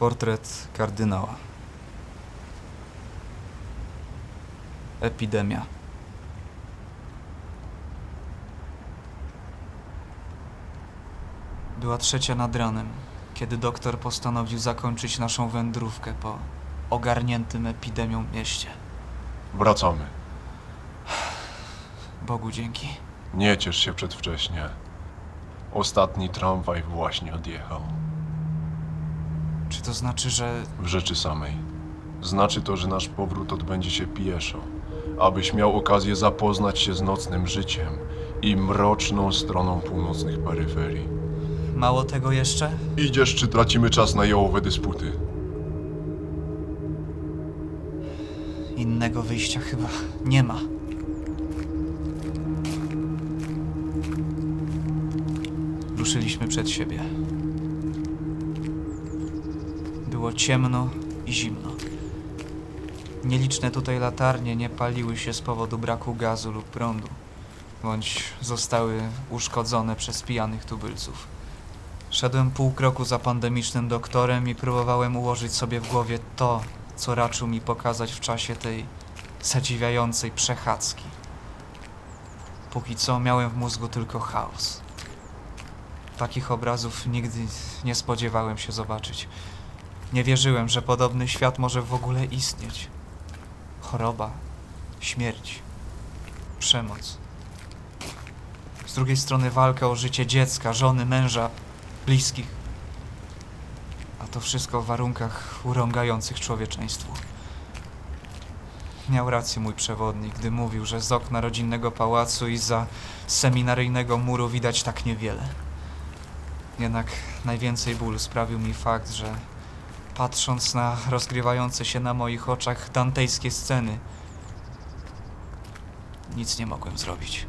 Portret kardynała. Epidemia. Była trzecia nad ranem, kiedy doktor postanowił zakończyć naszą wędrówkę po ogarniętym epidemią mieście. Wracamy. Bogu dzięki. Nie ciesz się przedwcześnie. Ostatni tramwaj właśnie odjechał. Czy to znaczy, że W rzeczy samej. Znaczy to, że nasz powrót odbędzie się pieszo, abyś miał okazję zapoznać się z nocnym życiem i mroczną stroną północnych peryferii. mało tego jeszcze? Idziesz, czy tracimy czas na jałowe dysputy? Innego wyjścia chyba nie ma. Ruszyliśmy przed siebie. Ciemno i zimno. Nieliczne tutaj latarnie nie paliły się z powodu braku gazu lub prądu, bądź zostały uszkodzone przez pijanych tubylców. Szedłem pół kroku za pandemicznym doktorem i próbowałem ułożyć sobie w głowie to, co raczył mi pokazać w czasie tej zadziwiającej przechadzki. Póki co miałem w mózgu tylko chaos. Takich obrazów nigdy nie spodziewałem się zobaczyć. Nie wierzyłem, że podobny świat może w ogóle istnieć. Choroba, śmierć, przemoc. Z drugiej strony walka o życie dziecka, żony, męża, bliskich. A to wszystko w warunkach urągających człowieczeństwu. Miał rację mój przewodnik, gdy mówił, że z okna rodzinnego pałacu i za seminaryjnego muru widać tak niewiele. Jednak najwięcej ból sprawił mi fakt, że patrząc na rozgrywające się na moich oczach dantejskie sceny, nic nie mogłem zrobić.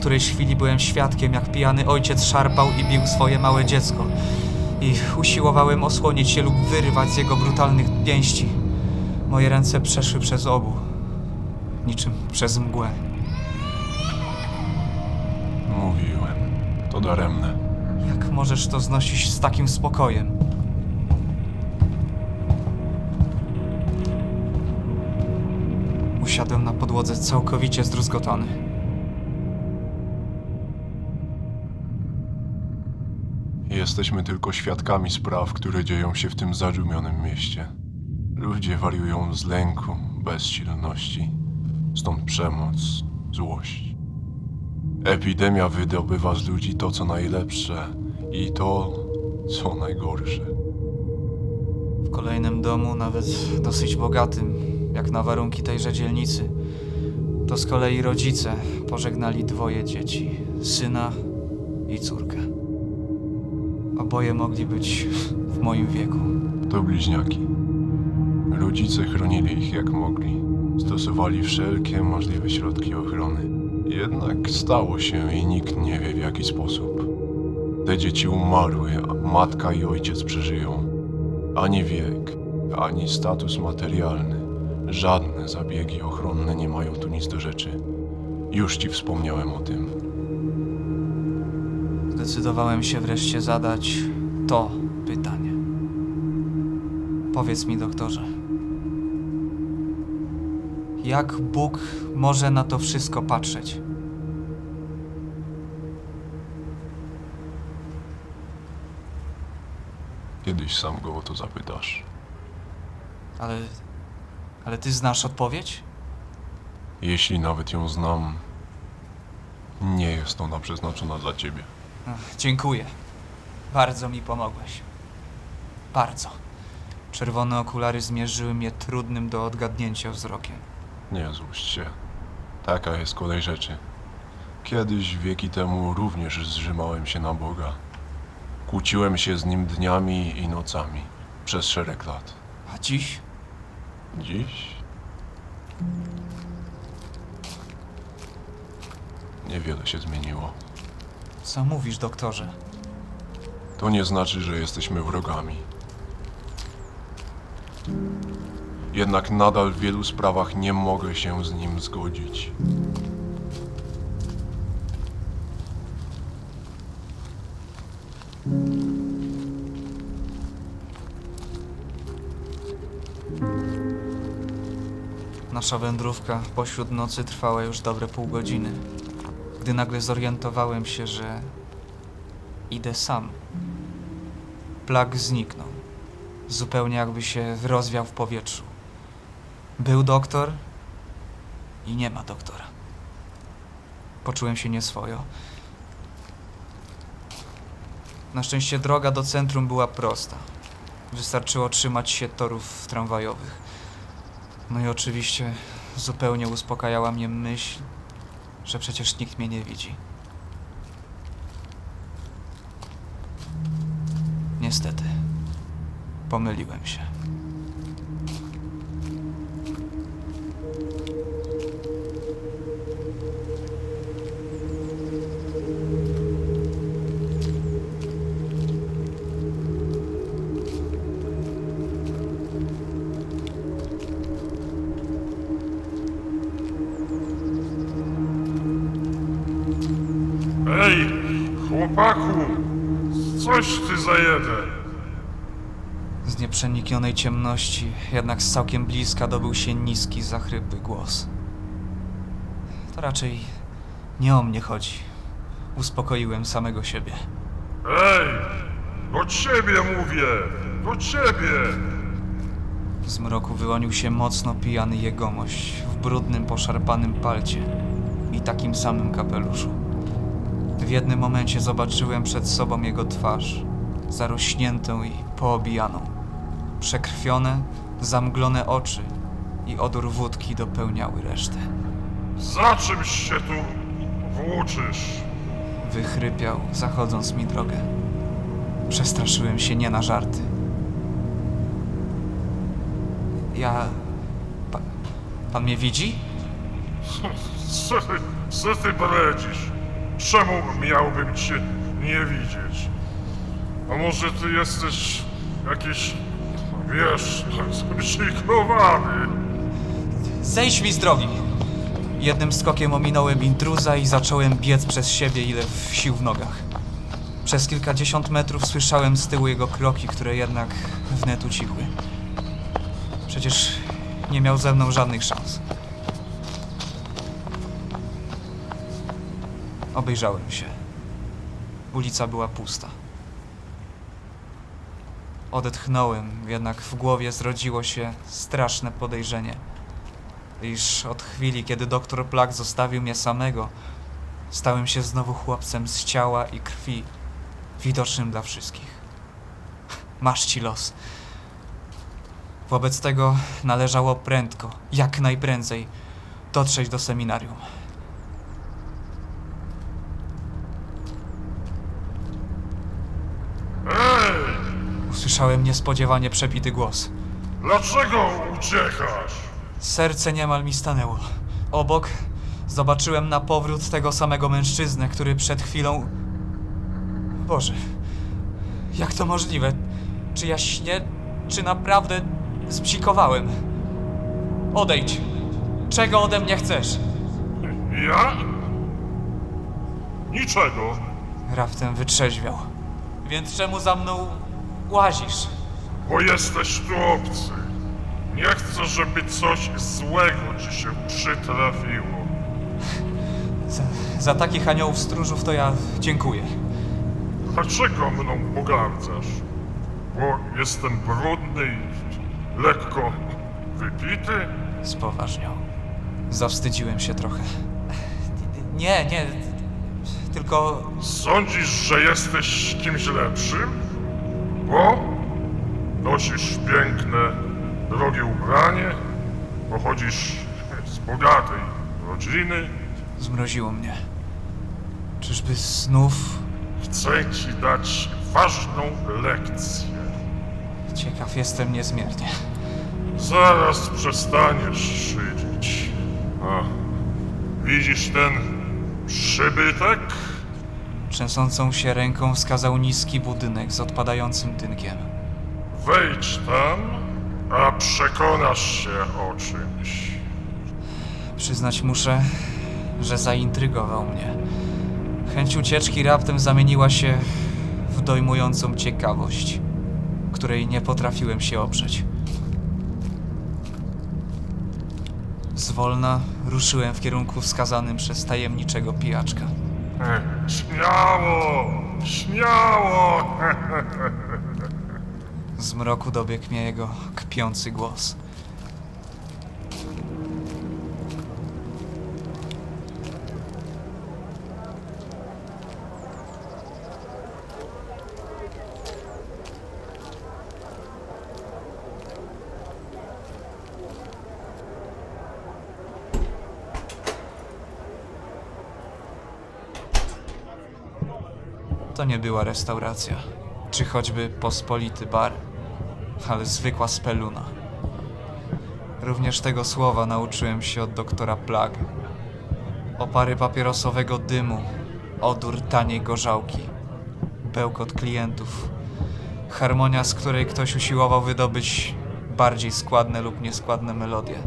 Którejś chwili byłem świadkiem, jak pijany ojciec szarpał i bił swoje małe dziecko. I usiłowałem osłonić się lub wyrwać z jego brutalnych pięści. Moje ręce przeszły przez obu, niczym przez mgłę. Mówiłem. To daremne. Jak możesz to znosić z takim spokojem? Usiadłem na podłodze całkowicie zdruzgotany. Jesteśmy tylko świadkami spraw, które dzieją się w tym zadumionym mieście. Ludzie wariują z lęku, bezsilności. Stąd przemoc, złość. Epidemia wydobywa z ludzi to, co najlepsze i to, co najgorsze. W kolejnym domu, nawet dosyć bogatym, jak na warunki tejże dzielnicy, to z kolei rodzice pożegnali dwoje dzieci syna i córkę. Oboje mogli być w moim wieku. To bliźniaki. Rodzice chronili ich jak mogli. Stosowali wszelkie możliwe środki ochrony. Jednak stało się i nikt nie wie w jaki sposób. Te dzieci umarły, a matka i ojciec przeżyją. Ani wiek, ani status materialny, żadne zabiegi ochronne nie mają tu nic do rzeczy. Już ci wspomniałem o tym. Zdecydowałem się wreszcie zadać to pytanie. Powiedz mi, doktorze, jak Bóg może na to wszystko patrzeć? Kiedyś sam go o to zapytasz. Ale. Ale ty znasz odpowiedź? Jeśli nawet ją znam, nie jest ona przeznaczona dla ciebie. Ach, dziękuję. Bardzo mi pomogłeś. Bardzo. Czerwone okulary zmierzyły mnie trudnym do odgadnięcia wzrokiem. Nie złość się. Taka jest kolej rzeczy. Kiedyś, wieki temu, również zrzymałem się na Boga. Kłóciłem się z Nim dniami i nocami przez szereg lat. A dziś? Dziś? Niewiele się zmieniło. Co mówisz, doktorze? To nie znaczy, że jesteśmy wrogami. Jednak nadal w wielu sprawach nie mogę się z nim zgodzić. Nasza wędrówka pośród nocy trwała już dobre pół godziny, gdy nagle zorientowałem się, że idę sam. Plag zniknął, zupełnie jakby się rozwiał w powietrzu. Był doktor i nie ma doktora. Poczułem się nieswojo. Na szczęście droga do centrum była prosta. Wystarczyło trzymać się torów tramwajowych. No i oczywiście zupełnie uspokajała mnie myśl, że przecież nikt mnie nie widzi. Niestety, pomyliłem się. Chłopaku, coś ty za jeden. Z nieprzeniknionej ciemności, jednak z całkiem bliska dobył się niski, zachrypły głos. To raczej nie o mnie chodzi. Uspokoiłem samego siebie. Ej, do ciebie mówię, do ciebie. Z mroku wyłonił się mocno pijany jegomość w brudnym, poszarpanym palcie i takim samym kapeluszu. W jednym momencie zobaczyłem przed sobą jego twarz, zarośniętą i poobijaną. Przekrwione, zamglone oczy i odór wódki dopełniały resztę. Za czymś się tu włóczysz? Wychrypiał, zachodząc mi drogę. Przestraszyłem się nie na żarty. Ja... Pa, pan mnie widzi? Co ty, co ty bredzisz? Czemu miałbym cię nie widzieć? A może ty jesteś jakiś, wiesz, zbrzykowany? Zejdź mi z drogi! Jednym skokiem ominąłem intruza i zacząłem biec przez siebie, ile w sił w nogach. Przez kilkadziesiąt metrów słyszałem z tyłu jego kroki, które jednak wnet ucichły. Przecież nie miał ze mną żadnych szans. Obejrzałem się. Ulica była pusta. Odetchnąłem, jednak w głowie zrodziło się straszne podejrzenie iż od chwili, kiedy doktor Plak zostawił mnie samego, stałem się znowu chłopcem z ciała i krwi, widocznym dla wszystkich. Masz ci los. Wobec tego należało prędko, jak najprędzej, dotrzeć do seminarium. Ej, Usłyszałem niespodziewanie przepity głos. dlaczego uciekasz? Serce niemal mi stanęło. Obok zobaczyłem na powrót tego samego mężczyznę, który przed chwilą. Boże, jak to możliwe? Czy ja śnię, czy naprawdę zbzikowałem? Odejdź! Czego ode mnie chcesz? Ja? Niczego. Raptem wytrzeźwiał. Więc czemu za mną łazisz? Bo jesteś tu obcy. Nie chcę, żeby coś złego ci się przytrafiło. Za, za takich aniołów stróżów to ja dziękuję. Dlaczego mną pogardzasz? Bo jestem brudny i lekko wypity? Spoważniał. Zawstydziłem się trochę. Nie, nie. Tylko Sądzisz, że jesteś kimś lepszym? Bo nosisz piękne, drogie ubranie, pochodzisz z bogatej rodziny. Zmroziło mnie. Czyżby znów? Chcę ci dać ważną lekcję. Ciekaw jestem niezmiernie. Zaraz przestaniesz szydzić. A, widzisz ten przybytek? Trzęsącą się ręką wskazał niski budynek z odpadającym tynkiem. Wejdź tam, a przekonasz się o czymś. Przyznać muszę, że zaintrygował mnie. Chęć ucieczki raptem zamieniła się w dojmującą ciekawość, której nie potrafiłem się oprzeć. Zwolna ruszyłem w kierunku wskazanym przez tajemniczego pijaczka. Śmiało! Śmiało! Z mroku dobiegł mnie jego kpiący głos. To nie była restauracja, czy choćby pospolity bar, ale zwykła speluna. Również tego słowa nauczyłem się od doktora Plag. Opary papierosowego dymu, odór taniej gorzałki, bełkot klientów, harmonia, z której ktoś usiłował wydobyć bardziej składne lub nieskładne melodie,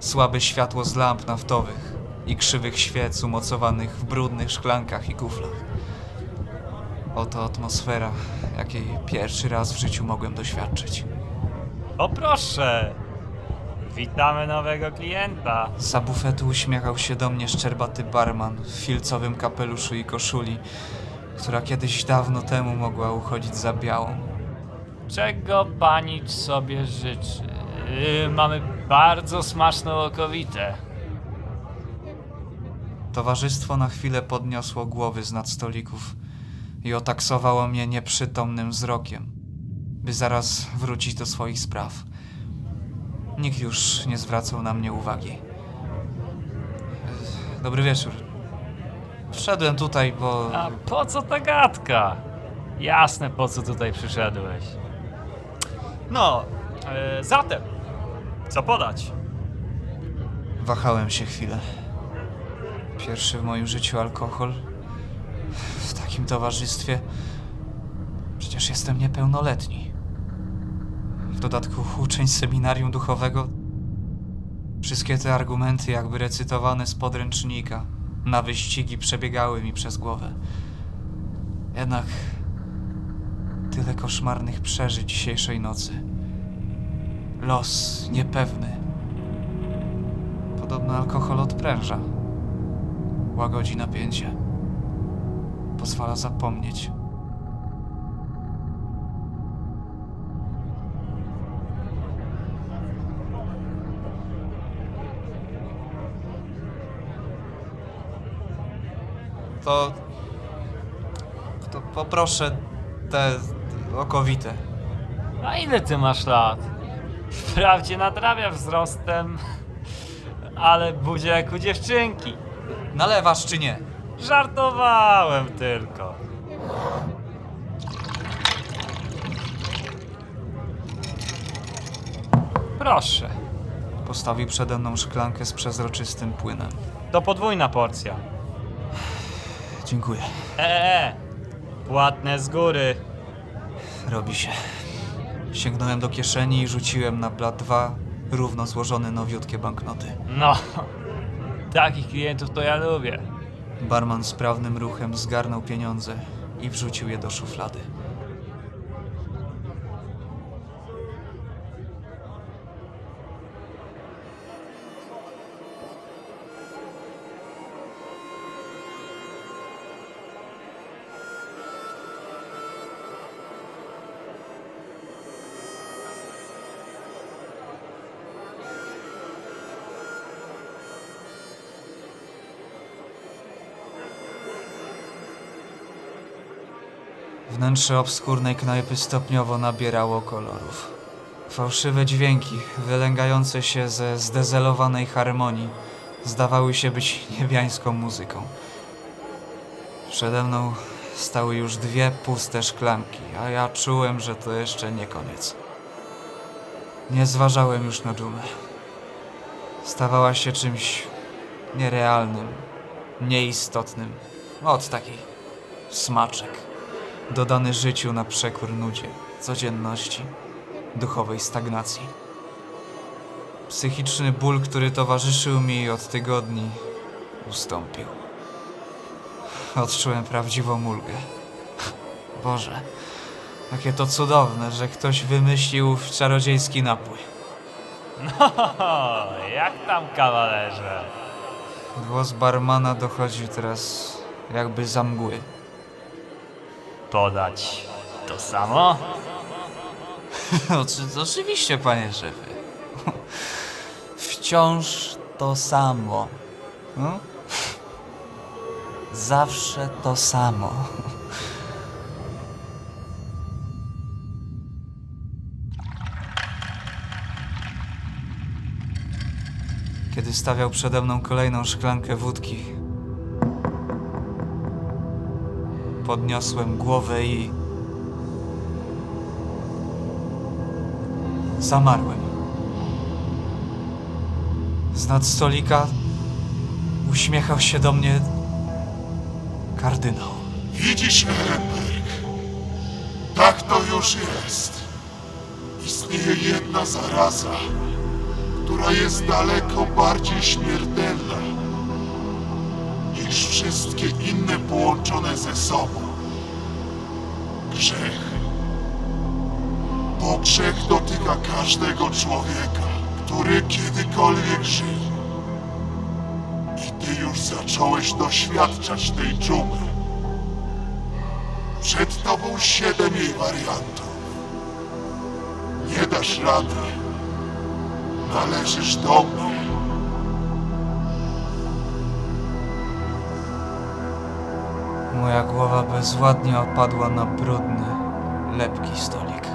słabe światło z lamp naftowych i krzywych świec umocowanych w brudnych szklankach i kuflach. Oto atmosfera, jakiej pierwszy raz w życiu mogłem doświadczyć. O proszę! Witamy nowego klienta. Za bufetu uśmiechał się do mnie szczerbaty barman w filcowym kapeluszu i koszuli, która kiedyś dawno temu mogła uchodzić za białą. Czego pani sobie życzy? Yy, mamy bardzo smaczną okowitę. Towarzystwo na chwilę podniosło głowy z nad stolików i otaksowało mnie nieprzytomnym wzrokiem, by zaraz wrócić do swoich spraw. Nikt już nie zwracał na mnie uwagi. Dobry wieczór. Wszedłem tutaj, bo... A po co ta gadka? Jasne, po co tutaj przyszedłeś. No, e, zatem, co podać? Wahałem się chwilę. Pierwszy w moim życiu alkohol. Takim towarzystwie. Przecież jestem niepełnoletni. W dodatku uczeń seminarium duchowego. Wszystkie te argumenty, jakby recytowane z podręcznika, na wyścigi przebiegały mi przez głowę. Jednak tyle koszmarnych przeżyć dzisiejszej nocy. Los niepewny. Podobno alkohol odpręża. Łagodzi napięcie. Pozwala zapomnieć. To. To poproszę te okowite. A ile ty masz lat? Wprawdzie nadrabia wzrostem, ale budzie jak u dziewczynki. Nalewasz czy nie? Żartowałem tylko. Proszę, Postawił przede mną szklankę z przezroczystym płynem. to podwójna porcja. Dziękuję. Eee, płatne z góry. Robi się. Sięgnąłem do kieszeni i rzuciłem na blat dwa równo złożone nowiutkie banknoty. No, takich klientów to ja lubię. Barman sprawnym ruchem zgarnął pieniądze i wrzucił je do szuflady. Wnętrze obskurnej knajpy stopniowo nabierało kolorów. Fałszywe dźwięki, wylęgające się ze zdezelowanej harmonii, zdawały się być niebiańską muzyką. Przede mną stały już dwie puste szklanki, a ja czułem, że to jeszcze nie koniec. Nie zważałem już na dżumę. Stawała się czymś nierealnym, nieistotnym. Od taki smaczek, dodany życiu na przekór nudzie, codzienności, duchowej stagnacji. Psychiczny ból, który towarzyszył mi od tygodni, ustąpił. Odczułem prawdziwą ulgę. Boże, jakie to cudowne, że ktoś wymyślił czarodziejski napój. O, jak tam kawalerze? Głos barmana dochodzi teraz jakby za mgły. Podać to samo? Oczy- Oczywiście, panie szefie. Wciąż to samo. No? Zawsze to samo. Kiedy stawiał przede mną kolejną szklankę wódki, podniosłem głowę i Zamarłem. Z nad stolika uśmiechał się do mnie kardynał. Widzisz, Ehrenberg? Tak to już jest. Istnieje jedna zaraza, która jest daleko bardziej śmiertelna niż wszystkie inne połączone ze sobą. Grzech. Bo grzech dotyka każdego człowieka, który kiedykolwiek żył. I ty już zacząłeś doświadczać tej dżumy. Przed tobą siedem jej wariantów. Nie dasz rady. Należysz do mnie. Moja głowa bezładnie opadła na brudny, lepki stolik.